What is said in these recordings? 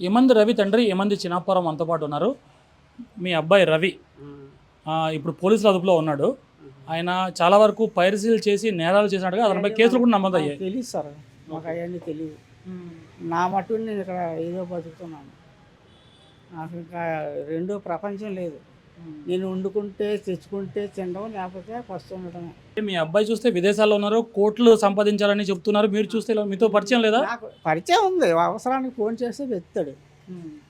ఏమంది రవి తండ్రి ఏమంది చిన్నపురం మనతో పాటు ఉన్నారు. మీ అబ్బాయి రవి ఇప్పుడు పోలీసుల అదుపులో ఉన్నాడు. ఆయన చాలా వరకు పైరసీలు చేసి నేరాలు చేసినట్టుగా అతనిపై కేసులు కూడా నమోదయ్యాయి తెలియదు సార్. మాకు అవన్నీ తెలియదు నా మటు నేను ఇక్కడ ఏదో బతుకుతున్నాను. నాకు ఇంకా రెండో ప్రపంచం లేదు. నేను వండుకుంటే తెచ్చుకుంటే తినడం లేకపోతే ఫస్ట్ ఉండడమే మీ అబ్బాయి చూస్తే విదేశాల్లో ఉన్నారు కోట్లు సంపాదించాలని చెప్తున్నారు మీరు చూస్తే ఇలా మీతో పరిచయం లేదా? నాకు పరిచయం ఉంది. అవసరానికి ఫోన్ చేస్తే వెత్తాడు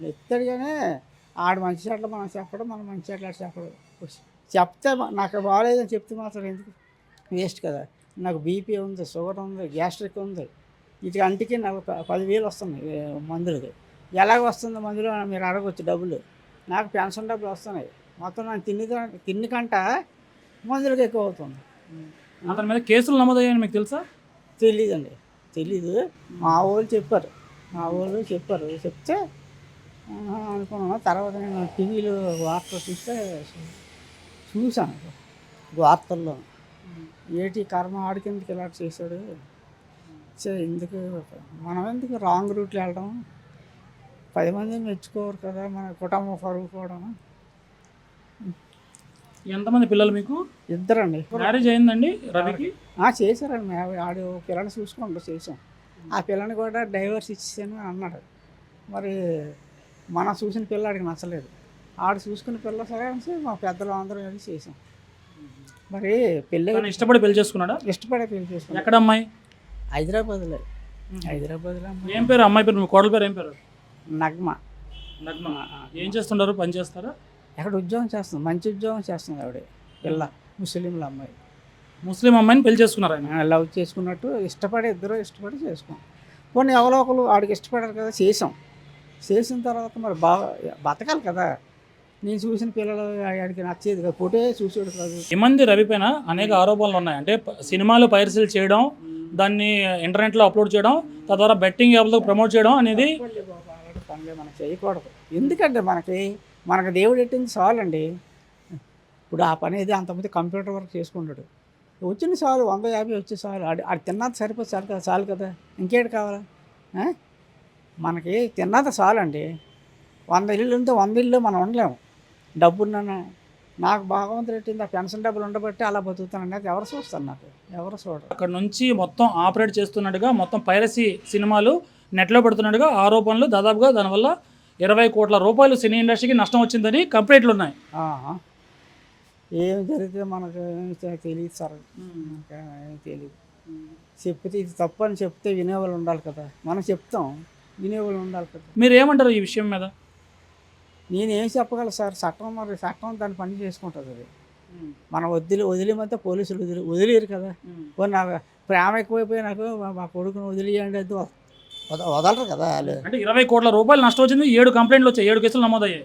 వెత్తాడు కానీ ఆడు మంచి చెట్లు మనం చెప్పడం మనం మంచి చెట్లు ఆడు చెప్పడం. చెప్తే నాకు బాగాలేదని చెప్తే మాత్రం ఎందుకు? వేస్ట్ కదా. నాకు బీపీ ఉంది షుగర్ ఉంది గ్యాస్ట్రిక్ ఉంది. వీటికి అంటికి నాకు పదివేలు వస్తున్నాయి ఏ, మందులకి. ఎలాగ వస్తుంది మందులు అని మీరు అడగొచ్చు డబ్బులు. నాకు పెన్షన్ డబ్బులు వస్తున్నాయి. మొత్తం నేను తిని తిండి కంట మందులకి ఎక్కువ అవుతుంది అతని మీద కేసులు నమోదయ్యాయని మీకు తెలుసా? తెలీదండి. తెలీదు. మా వాళ్ళు చెప్పారు. మా వాళ్ళు చెప్పారు. చెప్తే అనుకున్నాను. తర్వాత నేను టీవీలో వార్తలు చూస్తే చూశాను. వార్తల్లో. ఏటి కర్మ ఆడికెందుకు ఇలా చేశాడు? ఎందుకు? మనం ఎందుకు రాంగ్ రూట్లో వెళ్ళడం? పది మంది మెచ్చుకోరు కదా మన కుటుంబం పరుగు కూడా ఎంతమంది పిల్లలు మీకు? ఇద్దరండి. మ్యారేజ్ అయిందండి రవికి? ఆ, చేశారండి. ఆడు పిల్లని చూసుకుంటూ చేసాం ఆ పిల్లని కూడా డైవర్స్ ఇచ్చేసాను అని అన్నాడు. మరి మనం చూసిన పిల్లాడికి నచ్చలేదు. ఆడు చూసుకున్న పిల్ల సరే అనేసి మా పెద్దలు అందరం కలిసి చేసాం మరి పెళ్ళి తను ఇష్టపడి పెళ్ళి చేసుకున్నాడా? ఇష్టపడే పెళ్ళి చేసుకున్నాం ఎక్కడ అమ్మాయి హైదరాబాద్లో హైదరాబాద్లో ఏం పేరు? అమ్మాయి పేరు మీ కోడల పేరు ఏం పేరు? నగ్మ. నగ్మ. ఏం చేస్తుంటారు? పని చేస్తారా? ఎక్కడ ఉద్యోగం చేస్తుంది? మంచి ఉద్యోగం చేస్తుంది ఆవిడ. పిల్ల. ముస్లింల అమ్మాయి. ముస్లిం అమ్మాయిని పెళ్ళి చేసుకున్నారు ఆయన. లవ్ చేసుకున్నట్టు ఇష్టపడి ఇద్దరు ఇష్టపడి చేసుకున్నాం. కొన్ని ఎవరో ఒకరు ఆడికి ఇష్టపడారు కదా చేసాం చేసిన తర్వాత మరి బాగా బతకాలి కదా. నేను చూసిన పిల్లలు ఆడికి నచ్చేది కదా. ఫోటో చూసేది కాదు. ఏమంది రవి పైన అనేక ఆరోపణలు ఉన్నాయి. అంటే సినిమాలు పైరసీలు చేయడం దాన్ని ఇంటర్నెట్లో అప్లోడ్ చేయడం తద్వారా బెట్టింగ్ యాప్లకు ప్రమోట్ చేయడం అనేది పనులే మనం చేయకూడదు. ఎందుకంటే మనకి మనకు దేవుడు ఎట్టింది చాలండి. ఇప్పుడు ఆ పని ఏది అంతమంది కంప్యూటర్ వర్క్ చేసుకుంటాడు. వచ్చిన చాలు వంద యాభై వచ్చే చాలు. అది ఆడు తిన్నది సరిపోతే చాలు కదా చాలు కదా. ఇంకేటి కావాలా? మనకి మనకి తిన్నది చాలండి. వంద ఇల్లు ఉంటే వంద ఇల్లు మనం ఉండలేము. డబ్బున్నాను నాకు భగవంతుడు ఎట్టింది ఆ పెన్షన్ డబ్బులు ఉండబట్టి అలా బతుకుతానండి అది ఎవరు చూస్తారు నాకు? ఎవరు చూడరు. అక్కడ నుంచి మొత్తం ఆపరేట్ చేస్తున్నట్టుగా మొత్తం పైరసీ సినిమాలు నెట్లో పెడుతున్నట్టుగా ఆరోపణలు దాదాపుగా దానివల్ల ఇరవై కోట్ల రూపాయలు సినీ ఇండస్ట్రీకి నష్టం వచ్చిందని కంప్లైంట్లు ఉన్నాయి. ఏం జరిగితే మనకు తెలియదు సార్. ఏం తెలియదు చెప్తే ఇది తప్పు అని చెప్తే వినేవాళ్ళు ఉండాలి కదా. మనం చెప్తాం వినేవాళ్ళు ఉండాలి కదా. మీరు ఏమంటారు ఈ విషయం మీద? నేనేం చెప్పగలను సార్? చట్టం మరి చట్టం దాన్ని పని చేసుకుంటుంది అది. మనం వదిలి వదిలేమంటే పోలీసులు వదిలి వదిలేరు కదా. నా ప్రేమ ఎక్కువైపోయి నాకు మా- కొడుకుని వదిలేయండి అది వదలరు కదా వాళ్ళు. అంటే ఇరవై కోట్ల రూపాయలు నష్టం వచ్చింది ఏడు కంప్లైంట్లు వచ్చాయి ఏడు కేసులు నమోదయ్యాయి.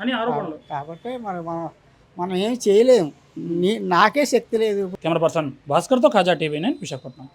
అని ఆరోపణలు. కాబట్టి మరి మనం మనం ఏం చేయలేము నాకే శక్తి లేదు. కెమెరా పర్సన్ భాస్కర్తో ఖాజా టీవీ నేను విశాఖపట్నం.